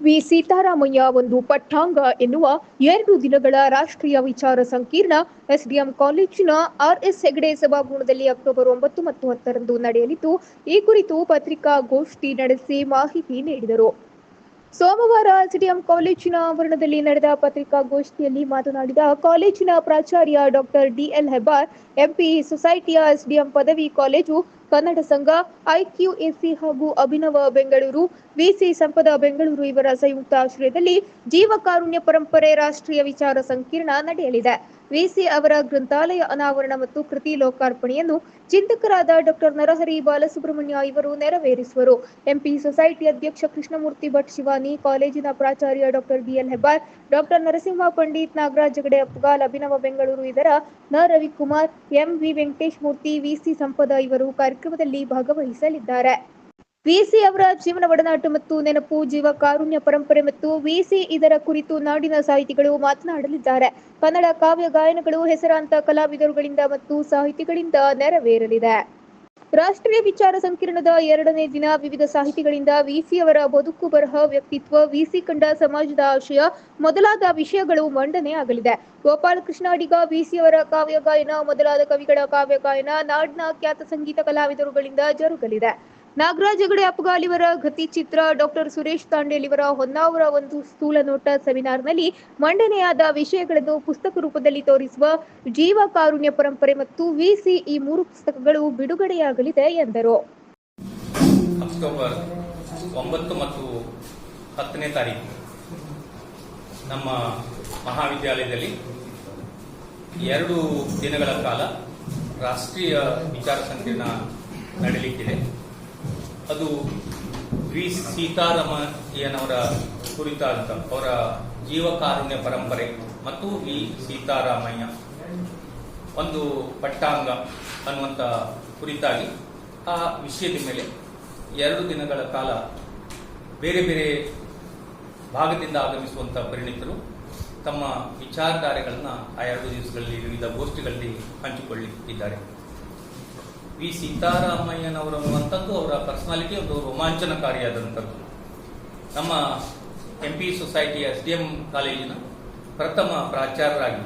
V. Sitaramayya ಒಂದು ಪಠ್ಯಾಂಗ ಎನ್ನುವ ಎರಡು ದಿನಗಳ ರಾಷ್ಟ್ರೀಯ ವಿಚಾರ ಸಂಕೀರ್ಣ ಎಸ್ಡಿಎಂ ಕಾಲೇಜಿನ ಆರ್ ಎಸ್ ಹೆಗಡೆ ಸಭಾಭವನದಲ್ಲಿ ಅಕ್ಟೋಬರ್ ಒಂಬತ್ತು ಮತ್ತು ಹತ್ತರಂದು ನಡೆಯಲಿದ್ದು, ಈ ಕುರಿತು ಪತ್ರಿಕಾಗೋಷ್ಠಿ ನಡೆಸಿ ಮಾಹಿತಿ ನೀಡಿದರು. ಸೋಮವಾರ ಎಸ್ಡಿಎಂ ಕಾಲೇಜಿನ ಆವರಣದಲ್ಲಿ ನಡೆದ ಪತ್ರಿಕಾಗೋಷ್ಠಿಯಲ್ಲಿ ಮಾತನಾಡಿದ ಕಾಲೇಜಿನ ಪ್ರಾಚಾರ್ಯ ಡಾಕ್ಟರ್ ಡಿಎಲ್ ಹೆಬ್ಬಾರ್, ಎಂಪಿ ಸೊಸೈಟಿಯ ಎಸ್ಡಿಎಂ ಪದವಿ ಕಾಲೇಜು ಕನ್ನಡ ಸಂಘ ಐಕ್ಯೂಎಸಿ ಹಾಗೂ ಅಭಿನವ ಬೆಂಗಳೂರು, ವಿಸಿ ಸಂಪದ ಬೆಂಗಳೂರು ಇವರ ಸಂಯುಕ್ತ ಆಶ್ರಯದಲ್ಲಿ ಜೀವಕಾರುಣ್ಯ ಪರಂಪರೆ ರಾಷ್ಟ್ರೀಯ ವಿಚಾರ ಸಂಕಿರಣ ನಡೆಯಲಿದೆ. ವಿಸಿ ಅವರ ಗ್ರಂಥಾಲಯ ಅನಾವರಣ ಮತ್ತು ಕೃತಿ ಲೋಕಾರ್ಪಣೆಯನ್ನು ಚಿಂತಕರಾದ ಡಾಕ್ಟರ್ ನರಹರಿ ಬಾಲಸುಬ್ರಹ್ಮಣ್ಯ ಇವರು ನೆರವೇರಿಸುವರು. ಎಂಪಿ ಸೊಸೈಟಿ ಅಧ್ಯಕ್ಷ ಕೃಷ್ಣಮೂರ್ತಿ ಭಟ್ ಶಿವಾನಿ, ಕಾಲೇಜಿನ ಪ್ರಾಚಾರ್ಯ doctor BL Hebbar, doctor Narasimha Pandit Nagaraj Jagade ಅಪ್ಗಾಲ್ Abhinava Bengaluru ಇದರ ನ Ravikumar, M V Venkatesh Murthy, VC Sampada ಇವರು ಕಾರ್ಯಕ್ರಮದಲ್ಲಿ ಭಾಗವಹಿಸಲಿದ್ದಾರೆ. ವಿಸಿ ಅವರ ಜೀವನ ಒಡನಾಟ ಮತ್ತು ನೆನಪು, ಜೀವ ಕಾರುಣ್ಯ ಪರಂಪರೆ ಮತ್ತು ವಿಸಿ ಇದರ ಕುರಿತು ನಾಡಿನ ಸಾಹಿತಿಗಳು ಮಾತನಾಡಲಿದ್ದಾರೆ. ಕನ್ನಡ ಕಾವ್ಯ ಗಾಯನಗಳು, ಹೆಸರಾಂತ ಕಲಾವಿದರುಗಳಿಂದ ಮತ್ತು ಸಾಹಿತಿಗಳಿಂದ ನೆರವೇರಲಿದೆ. ರಾಷ್ಟ್ರೀಯ ವಿಚಾರ ಸಂಕಿರಣದ ಎರಡನೇ ದಿನ ವಿವಿಧ ಸಾಹಿತಿಗಳಿಂದ ವಿಸಿ ಅವರ ಬದುಕು ಬರಹ ವ್ಯಕ್ತಿತ್ವ ವಿಸಿ ಕಂಡ ಸಮಾಜದ ಆಶಯ ಮೊದಲಾದ ವಿಷಯಗಳು ಮಂಡನೆ ಆಗಲಿದೆ. ಗೋಪಾಲಕೃಷ್ಣ ಅಡಿಗ ವಿಸಿ ಅವರ ಕಾವ್ಯ ಗಾಯನ, ಮೊದಲಾದ ಕವಿಗಳ ಕಾವ್ಯ ಗಾಯನ ನಾಡಿನ ಖ್ಯಾತ ಸಂಗೀತ ಕಲಾವಿದರುಗಳಿಂದ ಜರುಗಲಿದೆ. ನಾಗರಾಜ್ ಹೆಗಡೆ ಅಪ್ಗಾಲ್ ಇವರ ಗತಿ ಚಿತ್ರ ಡಾಕ್ಟರ್ ಸುರೇಶ್ ತಾಂಡೇಲ್ ಇವರ ಹೊನ್ನಾವರ ಒಂದು ಸ್ಥೂಲ ನೋಟ ಸೆಮಿನಾರ್ನಲ್ಲಿ ಮಂಡನೆಯಾದ ವಿಷಯಗಳನ್ನು ಪುಸ್ತಕ ರೂಪದಲ್ಲಿ ತೋರಿಸುವ ಜೀವ ಕಾರುಣ್ಯ ಪರಂಪರೆ ಮತ್ತು ವಿಸಿ ಈ ಮೂರು ಪುಸ್ತಕಗಳು ಬಿಡುಗಡೆಯಾಗಲಿದೆ ಎಂದರು. ಅಕ್ಟೋಬರ್ ಒಂಬತ್ತು ಮತ್ತು ಹತ್ತನೇ ತಾರೀಕು ನಮ್ಮ ಮಹಾವಿದ್ಯಾಲಯದಲ್ಲಿ ಎರಡು ದಿನಗಳ ಕಾಲ ರಾಷ್ಟ್ರೀಯ ವಿಚಾರ ಸಂಕಿರಣ ಅದು ವಿ ಸೀತಾರಾಮಯ್ಯನವರ ಕುರಿತಾದಂಥ ಅವರ ಜೀವಕಾರುಣ್ಯ ಪರಂಪರೆ ಮತ್ತು ವಿ ಸೀತಾರಾಮಯ್ಯ. ಒಂದು ಪಟ್ಟಾಂಗ ಅನ್ನುವಂಥ ಕುರಿತಾಗಿ ಆ ವಿಷಯದ ಮೇಲೆ ಎರಡು ದಿನಗಳ ಕಾಲ ಬೇರೆ ಬೇರೆ ಭಾಗದಿಂದ ಆಗಮಿಸುವಂಥ ಪರಿಣಿತರು ತಮ್ಮ ವಿಚಾರಧಾರೆಗಳನ್ನು ಆ ಎರಡು ದಿವಸಗಳಲ್ಲಿ ವಿವಿಧ ಗೋಷ್ಠಿಗಳಲ್ಲಿ ಹಂಚಿಕೊಳ್ಳಿದ್ದಾರೆ ವಿ ಸೀತಾರಾಮಯ್ಯನವರ ಅನ್ನುವಂಥದ್ದು ಅವರ ಪರ್ಸನಾಲಿಟಿ ಒಂದು ರೋಮಾಂಚನಕಾರಿಯಾದಂಥದ್ದು. ನಮ್ಮ M P society S D M ಕಾಲೇಜಿನ ಪ್ರಥಮ ಪ್ರಾಚಾರ್ಯರಾಗಿ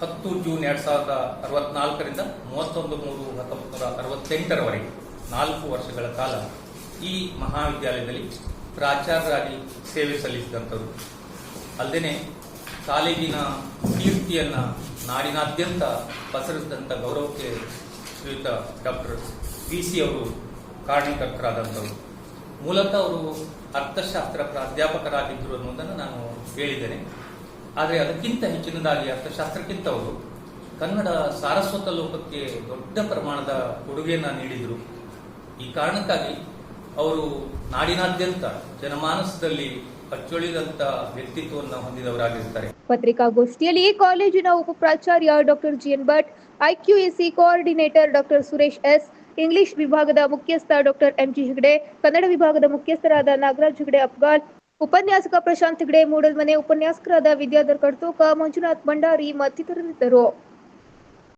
ಹತ್ತು ಜೂನ್ ಎರಡು ಸಾವಿರದ ಅರವತ್ನಾಲ್ಕರಿಂದ ಮೂವತ್ತೊಂದು ಮೂರು ಹತ್ತೊಂಬತ್ತು ನೂರ ಅರವತ್ತೆಂಟರವರೆಗೆ ನಾಲ್ಕು ವರ್ಷಗಳ ಕಾಲ ಈ ಮಹಾವಿದ್ಯಾಲಯದಲ್ಲಿ ಪ್ರಾಚಾರ್ಯರಾಗಿ ಸೇವೆ ಸಲ್ಲಿಸಿದಂಥದ್ದು. ಅಲ್ಲದೆ ಕಾಲೇಜಿನ ಕೀರ್ತಿಯನ್ನು ನಾಡಿನಾದ್ಯಂತ ಪಸರಿಸಿದಂಥ ಗೌರವಕ್ಕೆ ಶ್ರೀಯುತ ಡಾಕ್ಟರ್ ವಿ ಸಿ ಅವರು ಕಾರಣೀಕರ್ತರಾದಂಥವರು ಮೂಲತಃ ಅವರು ಅರ್ಥಶಾಸ್ತ್ರ ಪ್ರಾಧ್ಯಾಪಕರಾಗಿದ್ದರು ಅನ್ನೋದನ್ನು ನಾನು ಹೇಳಿದ್ದೇನೆ. ಆದರೆ ಅದಕ್ಕಿಂತ ಹೆಚ್ಚಿನದಾಗಿ ಅರ್ಥಶಾಸ್ತ್ರಕ್ಕಿಂತ ಅವರು ಕನ್ನಡ ಸಾರಸ್ವತ ಲೋಕಕ್ಕೆ ದೊಡ್ಡ ಪ್ರಮಾಣದ ಕೊಡುಗೆಯನ್ನು ನೀಡಿದರು. ಈ ಕಾರಣಕ್ಕಾಗಿ ಅವರು ನಾಡಿನಾದ್ಯಂತ ಜನಮಾನಸದಲ್ಲಿ ಅಚ್ಚೊಳಿದಂತ ವ್ಯಕ್ತಿತ್ವವನ್ನು ಹೊಂದಿದವರಾಗಿರ್ತಾರೆ. ಪತ್ರಿಕಾಗೋಷ್ಠಿಯಲ್ಲಿ ಕಾಲೇಜಿನ ಉಪ ಪ್ರಾಚಾರ್ಯ doctor GN Bhat IQAC coordinator doctor Suresh S, English ವಿಭಾಗದ ಮುಖ್ಯಸ್ಥ ಡಾಕ್ಟರ್ ಎಂಜಿ ಹೆಗ್ಡೆ, ಕನ್ನಡ ವಿಭಾಗದ ಮುಖ್ಯಸ್ಥರಾದ ನಾಗರಾಜ್ ಹೆಗ್ಡೆ ಅಪ್ಗಾಲ್ ಉಪನ್ಯಾಸಕ ಪ್ರಶಾಂತ್ ಹೆಗಡೆ, ಮೂಡಲ್ಮನೆ ಉಪನ್ಯಾಸಕರಾದ ವಿದ್ಯಾಧರ್ ಕಡ್ತೋಕ, ಮಂಜುನಾಥ್ ಭಂಡಾರಿ ಮತ್ತಿತರರಿದ್ದರು.